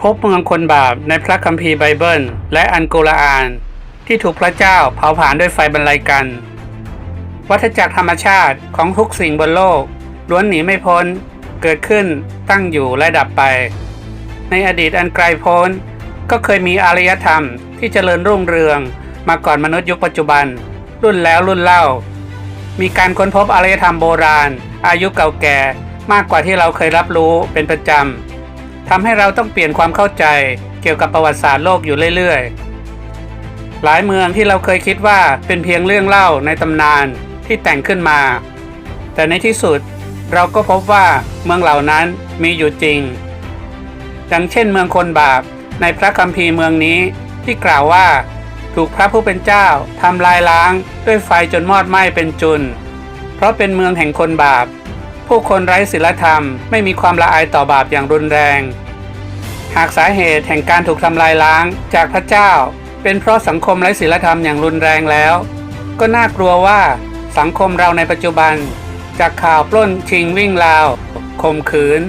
พบเมืองคนบาปในพระคัมภีร์ไบเบิล และอันกุรอาน ที่ถูกพระเจ้าเผาผลาญด้วยไฟบรรลัยกัน วัฏจักรธรรมชาติของทุกสิ่งบนโลกล้วนหนีไม่พ้น เกิดขึ้นตั้งอยู่และดับไป ในอดีตอันไกลโพ้น ก็เคยมีอารยธรรมที่เจริญรุ่งเรือง มาก่อนมนุษย์ยุคปัจจุบัน รุ่นแล้วรุ่นเล่า มีการค้นพบอารยธรรมโบราณ อายุเก่าแก่มากกว่าที่เราเคยรับรู้เป็นประจำ ทำให้เราต้องเปลี่ยนความเข้าใจเกี่ยวกับประวัติศาสตร์โลกอยู่เรื่อยๆ หลายเมืองที่เราเคยคิดว่าเป็นเพียงเรื่องเล่าในตำนานที่แต่งขึ้นมา แต่ในที่สุดเราก็พบว่าเมืองเหล่านั้นมีอยู่จริง ดังเช่นเมืองคนบาปในพระคัมภีร์เมืองนี้ที่กล่าวว่า ถูกพระผู้เป็นเจ้าทำลายล้างด้วยไฟจนมอดไหม้เป็นจุน เพราะเป็นเมืองแห่งคนบาป ผู้คนไร้ศีลธรรมไม่มีความละอายต่อบาปอย่างรุนแรง หากสาเหตุแห่งการถูกทำลายล้างจากพระเจ้า เป็นเพราะสังคมไร้ศีลธรรมอย่างรุนแรงแล้ว ก็น่ากลัวว่าสังคมเราในปัจจุบัน จากข่าวปล้นชิงวิ่งราวข่มขืน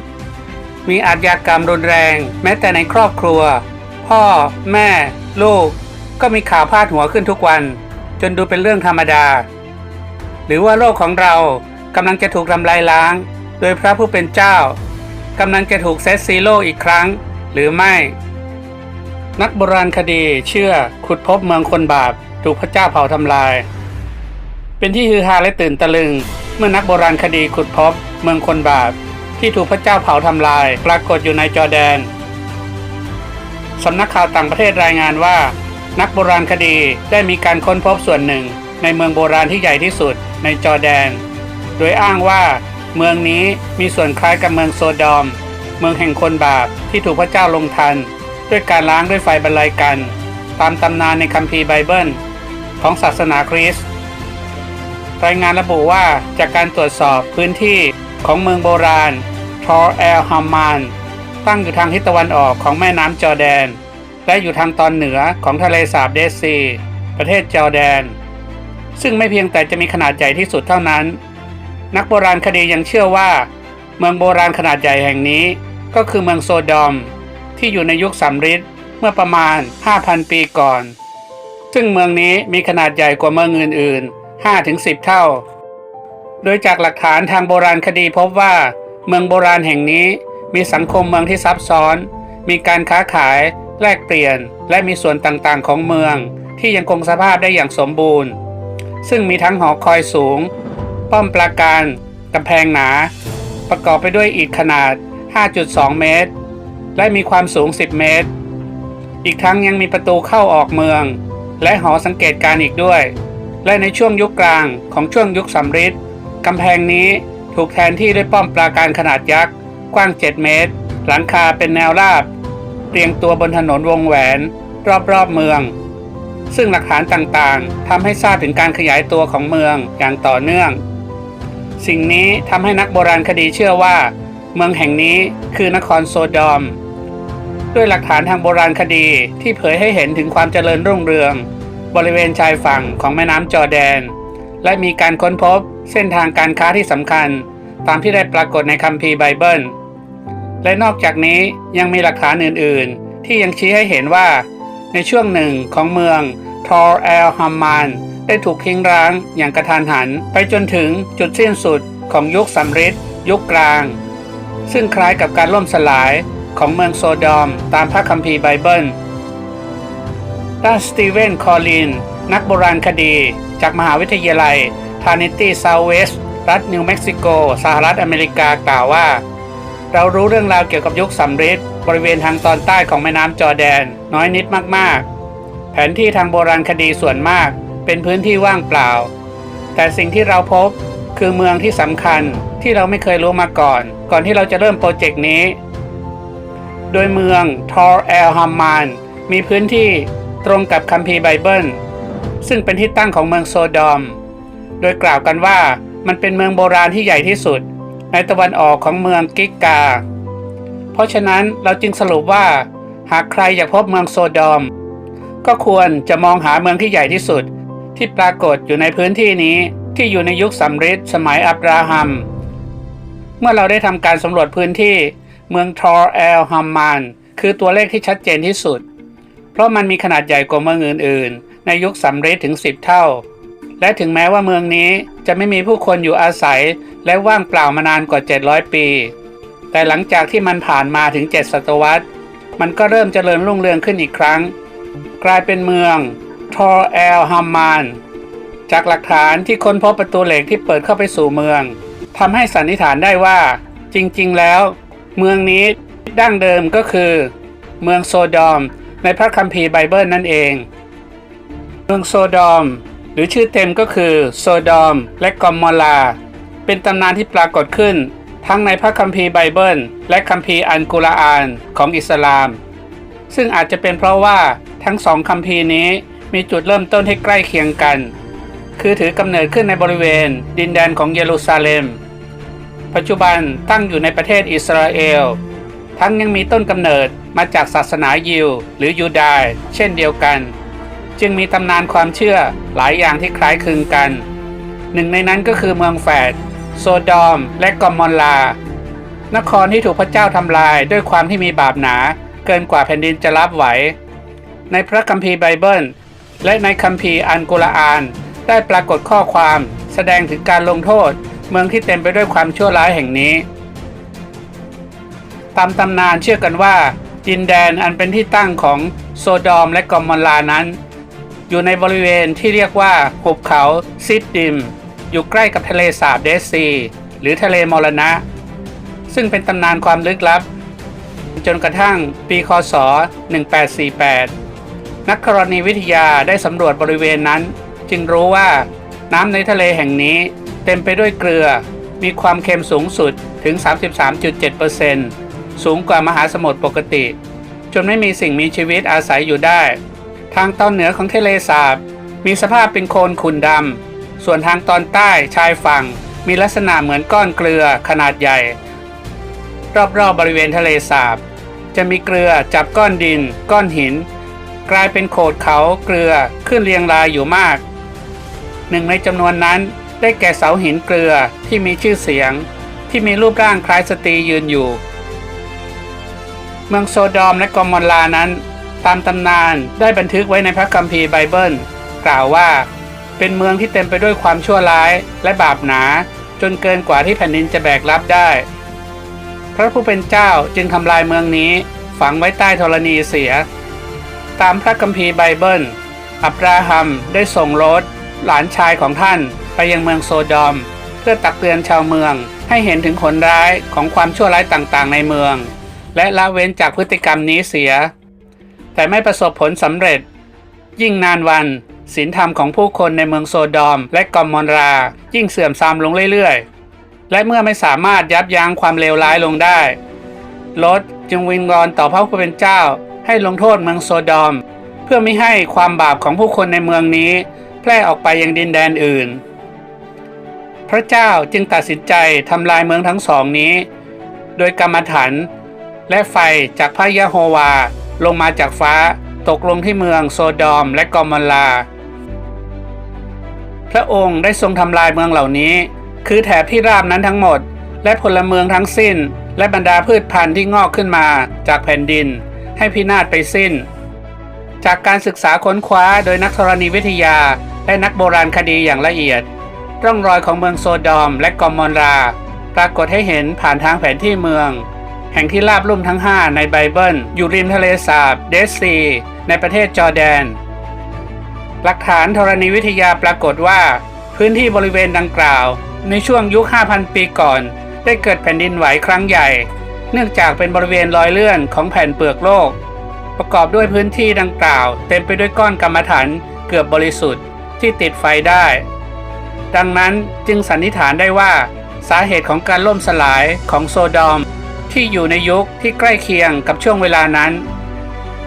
มีอาชญากรรมรุนแรง แม้แต่ในครอบครัว พ่อ แม่ ลูก ก็มีข่าวพาดหัวขึ้นทุกวัน จนดูเป็นเรื่องธรรมดา หรือว่าโลกของเรา กำลังจะถูกทำลายล้าง โดยพระผู้เป็นเจ้ากำลังจะถูกเซตซีโร่อีกครั้งหรือไม่ นักโบราณคดีเชื่อขุดพบเมืองคนบาปถูกพระเจ้าเผาทำลาย เป็นที่ฮือฮาและตื่นตะลึง เมื่อนักโบราณคดีขุดพบเมืองคนบาปที่ถูกพระเจ้าเผาทำลาย ปรากฏอยู่ในจอแดนสำนักข่าวต่างประเทศรายงานว่า นักโบราณคดีได้มีการค้นพบส่วนหนึ่งในเมืองโบราณที่ใหญ่ที่สุดในจอแดน โดยอ้างว่า เมืองนี้มีส่วนคล้ายกับเมืองโซดอม เมืองแห่งคนบาปที่ถูกพระเจ้าลงทัน ด้วยการล้างด้วยไฟบรรลัยกัน ตามตำนานในคัมภีร์ไบเบิล ของศาสนาคริสต์รายงานระบุว่าจากการตรวจสอบพื้นที่ของเมืองโบราณทอร์แอลฮัมมานตั้งอยู่ทางทิศตะวันออกของแม่น้ำจอร์แดน และอยู่ทางตอนเหนือของทะเลสาบเดดซี ประเทศจอร์แดน ซึ่งไม่เพียงแต่จะมีขนาดใหญ่ที่สุดเท่านั้น นักโบราณคดียังเชื่อว่า เมืองโบราณขนาดใหญ่แห่งนี้ ก็คือเมืองโซดอม ที่อยู่ในยุคสำริดเมื่อประมาณ 5,000 ปีก่อน ซึ่งเมืองนี้มีขนาดใหญ่กว่าเมืองอื่นๆ 5-10 เท่า โดยจากหลักฐานทางโบราณคดีพบว่า เมืองโบราณแห่งนี้มีสังคมเมืองที่ซับซ้อน มีการค้าขาย แลกเปลี่ยน และมีส่วนต่างๆ ของเมือง ที่ยังคงสภาพได้อย่างสมบูรณ์ ซึ่งมีทั้งหอคอยสูง ป้อมปราการกำแพงหนา ประกอบไปด้วยอิฐขนาด 5.2 เมตร และมีความสูง 10 เมตร อีกทั้งยังมีประตูเข้าออกเมือง และหอสังเกตการอีกด้วย และในช่วงยุคกลางของช่วงยุคสำริดกำแพงนี้ถูกแทนที่ด้วยป้อมปราการขนาดยักษ์กว้าง 7 เมตร หลังคาเป็นแนวราบ เรียงตัวบนถนนวงแหวน รอบๆเมือง ซึ่งหลักฐานต่างๆทำให้ทราบถึงการขยายตัวของเมืองอย่างต่อเนื่อง สิ่งนี้ทำให้นักโบราณคดีเชื่อว่า เมืองแห่งนี้คือนครโซดอม ด้วยหลักฐานทางโบราณคดีที่เผยให้เห็นถึงความเจริญรุ่งเรือง บริเวณชายฝั่งของแม่น้ำจอแดน และมีการค้นพบเส้นทางการค้าที่สำคัญ ตามที่ได้ปรากฏในคัมภีร์ไบเบิล และนอกจากนี้ยังมีหลักฐานอื่น ๆ ที่ยังชี้ให้เห็นว่า ในช่วงหนึ่งของเมืองทอร์แอลฮัมมาน ได้ถูกทิ้งร้างอย่างกระทันหัน ไปจนถึงจุดสิ้นสุดของยุคสำริดยุคกลาง ซึ่งคล้ายกับการล่มสลายของเมืองโซดอมตามพระคัมภีร์ไบเบิล ด้านสตีเวนคอลิน นักโบราณคดี จากมหาวิทยาลัยทานิตี้เซาเวสรัฐนิวเม็กซิโก สหรัฐอเมริกากล่าวว่า เรารู้เรื่องราวเกี่ยวกับยุคสำริดบริเวณทางตอนใต้ของแม่น้ำจอร์แดน น้อยนิดมากๆ แผนที่ทางโบราณคดีส่วนมาก เป็นพื้นที่ว่างเปล่า แต่สิ่งที่เราพบคือเมืองที่สำคัญที่เราไม่เคยรู้มาก่อน ก่อนที่เราจะเริ่มโปรเจกต์นี้ โดยเมืองทอร์แอลฮัมมานมีพื้นที่ตรงกับคัมภีร์ไบเบิล ซึ่งเป็นที่ตั้งของเมืองโซดอม โดยกล่าวกันว่ามันเป็นเมืองโบราณที่ใหญ่ที่สุด ในตะวันออกของเมืองกิกกาเพราะฉะนั้นเราจึงสรุปว่า หากใครอยากพบเมืองโซดอม ก็ควรจะมองหาเมืองที่ใหญ่ที่สุด ที่ปรากฏอยู่ในพื้นที่นี้ที่อยู่ในยุคสำริดสมัยอับราฮัม เมื่อเราได้ทำการสำรวจพื้นที่เมืองทอร์แอลฮัมมานคือตัวเลขที่ชัดเจนที่สุด เพราะมันมีขนาดใหญ่กว่าเมืองอื่น ๆ ในยุคสำริดถึง 10 เท่า และถึงแม้ว่าเมืองนี้จะไม่มีผู้คนอยู่อาศัยและว่างเปล่ามานานกว่า 700 ปี แต่หลังจากที่มันผ่านมาถึง 7 ศตวรรษ มันก็เริ่มเจริญรุ่งเรืองขึ้นอีกครั้ง กลายเป็นเมือง ทอร์แอลฮัมมาน จากหลักฐานที่ค้นพบประตูเหล็กที่เปิดเข้าไปสู่เมืองทำให้สันนิษฐานได้ว่า จริงๆ แล้ว เมืองนี้ดั้งเดิมก็คือ เมืองโซดอม ในพระคัมภีร์ไบเบิลนั่นเอง เมืองโซดอม หรือชื่อเต็มก็คือโซดอมและกอมมอลา เป็นตำนานที่ปรากฏขึ้น ทั้งในพระคัมภีร์ไบเบิล และคัมภีร์อันกุรอานของอิสลาม ซึ่งอาจจะเป็นเพราะว่าทั้งสองคัมภีร์นี้ มีจุดเริ่มต้นที่ใกล้เคียงกัน คือถือกำเนิดขึ้นในบริเวณ ดินแดนของเยรูซาเล็ม ปัจจุบันตั้งอยู่ในประเทศอิสราเอล ทั้งยังมีต้นกำเนิดมาจากศาสนายิวหรือยูดาห์เช่นเดียวกัน จึงมีตำนานความเชื่อหลายอย่างที่คล้ายคลึงกัน หนึ่งในนั้นก็คือเมืองแฝดโซดอม และกอมมอลลา นครที่ถูกพระเจ้าทำลายด้วยความที่มีบาปหนาเกินกว่าแผ่นดินจะรับไหว ในพระคัมภีร์ไบเบิล และในคัมภีร์อันกุรอาน ได้ปรากฏข้อความแสดงถึงการลงโทษ เมืองที่เต็มไปด้วยความชั่วร้ายแห่งนี้ ตามตำนานเชื่อกันว่า ดินแดนอันเป็นที่ตั้งของโซดอมและกอมมอลานั้น อยู่ในบริเวณที่เรียกว่าหุบเขาซิดดิม อยู่ใกล้กับทะเลสาบเดซซี หรือทะเลมรณะ ซึ่งเป็นตำนานความลึกลับ จนกระทั่งปีคศ 1848 นักธรณีวิทยาได้สำรวจบริเวณนั้น จึงรู้ว่าน้ำในทะเลแห่งนี้เต็มไปด้วยเกลือ มีความเค็มสูงสุดถึง 33.7%สูงกว่ามหาสมุทรปกติ จนไม่มีสิ่งมีชีวิตอาศัยอยู่ได้ ทางตอนเหนือของทะเลสาบ มีสภาพเป็นโคลนขุ่นดำ ส่วนทางตอนใต้ชายฝั่ง มีลักษณะเหมือนก้อนเกลือขนาดใหญ่ รอบๆบบริเวณทะเลสาบ จะมีเกลือจับก้อนดิน ก้อนหิน กลายเป็นโขดเขาเกลือขึ้นเรียงรายอยู่มาก หนึ่งในจำนวนนั้นได้แก่เสาหินเกลือที่มีชื่อเสียง ที่มีรูปร่างคล้ายสตรียืนอยู่ เมืองโซดอมและกอมมอลลานั้น ตามตำนานได้บันทึกไว้ในพระคัมภีร์ไบเบิล กล่าวว่า เป็นเมืองที่เต็มไปด้วยความชั่วร้ายและบาปหนา จนเกินกว่าที่แผ่นดินจะแบกรับได้ พระผู้เป็นเจ้าจึงทำลายเมืองนี้ฝังไว้ใต้ธรณีเสีย ตามพระคัมภีร์ไบเบิล อับราฮัมได้ส่งโลดหลานชายของท่านไปยังเมืองโซดอม เพื่อตักเตือนชาวเมืองให้เห็นถึงผลร้ายของความชั่วร้ายต่างๆ ในเมือง และละเว้นจากพฤติกรรมนี้เสีย แต่ไม่ประสบผลสำเร็จ ยิ่งนานวันศีลธรรมของผู้คนในเมืองโซดอม และกอมมอนรา ยิ่งเสื่อมทรามลงเรื่อยๆ และเมื่อไม่สามารถยับยั้งความเลวร้ายลงได้ลดจึงวิงวอนต่อพระผู้เป็นเจ้า ให้ลงโทษเมืองโซดอม เพื่อไม่ให้ความบาปของผู้คนในเมืองนี้ แพร่ออกไปยังดินแดนอื่น พระเจ้าจึงตัดสินใจทำลายเมืองทั้งสองนี้ โดยกรรมฐานและไฟจากพระยะโฮวาลงมาจากฟ้าตกลงที่เมืองโซดอมและกอมอลลาพระองค์ได้ทรงทำลายเมืองเหล่านี้ คือแถบที่ราบนั้นทั้งหมด และพลเมืองทั้งสิ้น และบรรดาพืชพันธุ์ที่งอกขึ้นมาจากแผ่นดิน ให้พินาศไปสิ้น จากการศึกษาค้นคว้าโดยนักธรณีวิทยา และนักโบราณคดีอย่างละเอียด ร่องรอยของเมืองโซดอมและกอมมอนรา ปรากฏให้เห็นผ่านทางแผนที่เมือง แห่งที่ราบลุ่มทั้ง 5 ในไบเบิล อยู่ริมทะเลสาบเดซี ในประเทศจอร์แดน หลักฐานธรณีวิทยาปรากฏว่า พื้นที่บริเวณดังกล่าว ในช่วงยุค 5,000 ปีก่อน ได้เกิดแผ่นดินไหวครั้งใหญ่ เนื่องจากเป็นบริเวณรอยเลื่อนของแผ่นเปลือกโลก ประกอบด้วยพื้นที่ดังกล่าว เต็มไปด้วยก้อนกรรมฐานเกือบบริสุทธิ์ที่ติดไฟได้ ดังนั้นจึงสันนิษฐานได้ว่า สาเหตุของการล่มสลายของโซดอม ที่อยู่ในยุคที่ใกล้เคียงกับช่วงเวลานั้น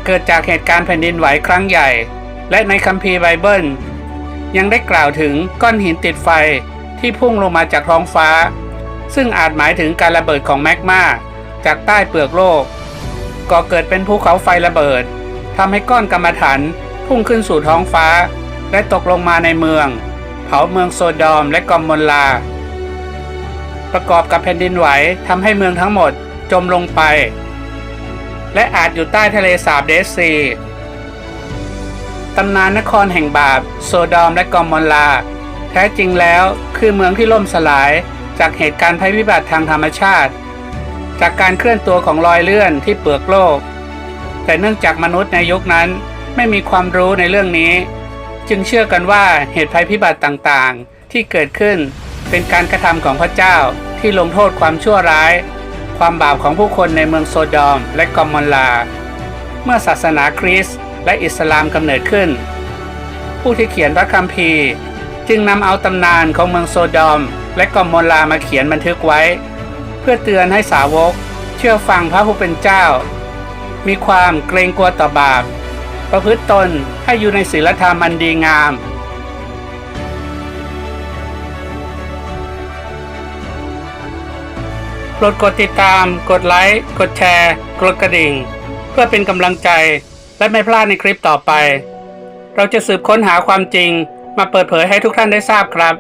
เกิดจากเหตุการณ์แผ่นดินไหวครั้งใหญ่ และในคัมภีร์ไบเบิล ยังได้กล่าวถึงก้อนหินติดไฟที่พุ่งลงมาจากท้องฟ้า ซึ่งอาจหมายถึงการระเบิดของแมกมา จากใต้เปลือกโลก ก่อเกิดเป็นภูเขาไฟระเบิดทำให้ก้อนกรรมฐานพุ่งขึ้นสู่ท้องฟ้า และตกลงมาในเมือง เผาเมืองโซดอมและกอมมอลลา ประกอบกับแผ่นดินไหวทำให้เมืองทั้งหมดจมลงไป และอาจอยู่ใต้ทะเลสาบเดซีตำนานนครแห่งบาป โซดอมและกอมมอลลา แท้จริงแล้วคือเมืองที่ล่มสลายจากเหตุการณ์ภัยพิบัติทางธรรมชาติ จากการเคลื่อนตัวของรอยเลื่อนที่เปลือกโลก แต่เนื่องจากมนุษย์ในยุคนั้นไม่มีความรู้ในเรื่องนี้ จึงเชื่อกันว่าเหตุภัยพิบัติต่างๆ ที่เกิดขึ้นเป็นการกระทำของพระเจ้าที่ลงโทษความชั่วร้าย ความบาปของผู้คนในเมืองโซดอมและกอมมอลลา เมื่อศาสนาคริสต์และอิสลามกำเนิดขึ้น ผู้ที่เขียนพระคัมภีร์ จึงนำเอาตำนานของเมืองโซดอมและกอมมอลลามาเขียนบันทึกไว้ พื่อเตือนให้สาวก เชื่อฟังพระผู้เป็นเจ้า มีความเกรงกลัวต่อบาป ประพฤติตนให้อยู่ในศีลธรรมอันดีงาม โปรดกดติดตาม กดไลค์ กดแชร์ กดกระดิ่ง เพื่อเป็นกำลังใจและไม่พลาดในคลิปต่อไป เราจะสืบค้นหาความจริงมาเปิดเผยให้ทุกท่านได้ทราบครับ